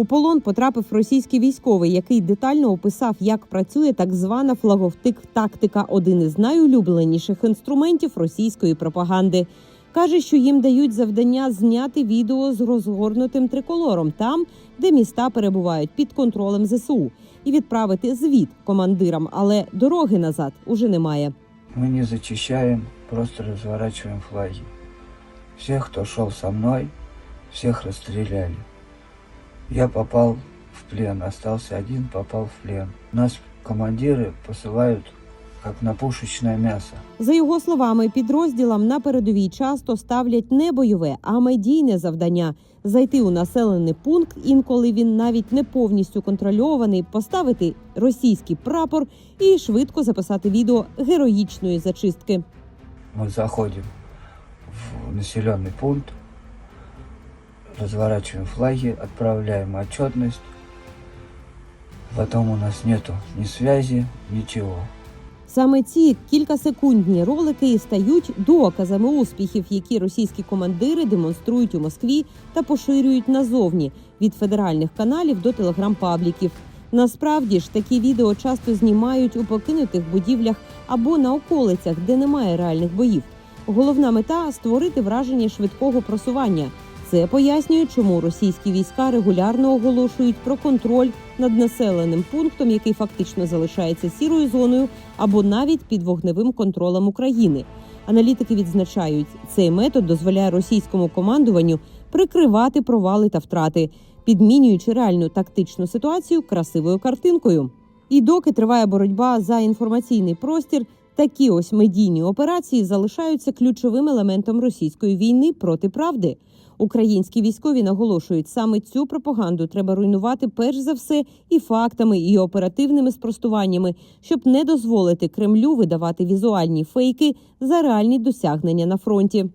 У полон потрапив російський військовий, який детально описав, як працює так звана флаговтик-тактика, один із найулюбленіших інструментів російської пропаганди. Каже, що їм дають завдання зняти відео з розгорнутим триколором там, де міста перебувають під контролем ЗСУ, і відправити звіт командирам, але дороги назад уже немає. Мы не зачищаем, просто разворачиваем флаги. Всех, кто шел со мной, всех расстреляли. Я попал в плен, остался один, попал в плен. Нас командиры посылают как на пушечное мясо. За його словами, підрозділам на передовій часто ставлять не бойове, а медійне завдання зайти у населений пункт, інколи він навіть не повністю контрольований, поставити російський прапор і швидко записати відео героїчної зачистки. Мы заходим в населенный пункт, разворачиваем флаги, отправляем отчетность. Потом у нас нету ни связи, ничего. Саме ці кількасекундні ролики і стають доказами успіхів, які російські командири демонструють у Москві та поширюють назовні від федеральних каналів до телеграм-пабліків. Насправді ж такі відео часто знімають у покинутих будівлях або на околицях, де немає реальних боїв. Головна мета створити враження швидкого просування. Це пояснює, чому російські війська регулярно оголошують про контроль над населеним пунктом, який фактично залишається сірою зоною, або навіть під вогневим контролем України. Аналітики відзначають, цей метод дозволяє російському командуванню прикривати провали та втрати, підмінюючи реальну тактичну ситуацію красивою картинкою. І доки триває боротьба за інформаційний простір, такі ось медійні операції залишаються ключовим елементом російської війни проти правди. Українські військові наголошують, саме цю пропаганду треба руйнувати перш за все і фактами, і оперативними спростуваннями, щоб не дозволити Кремлю видавати візуальні фейки за реальні досягнення на фронті.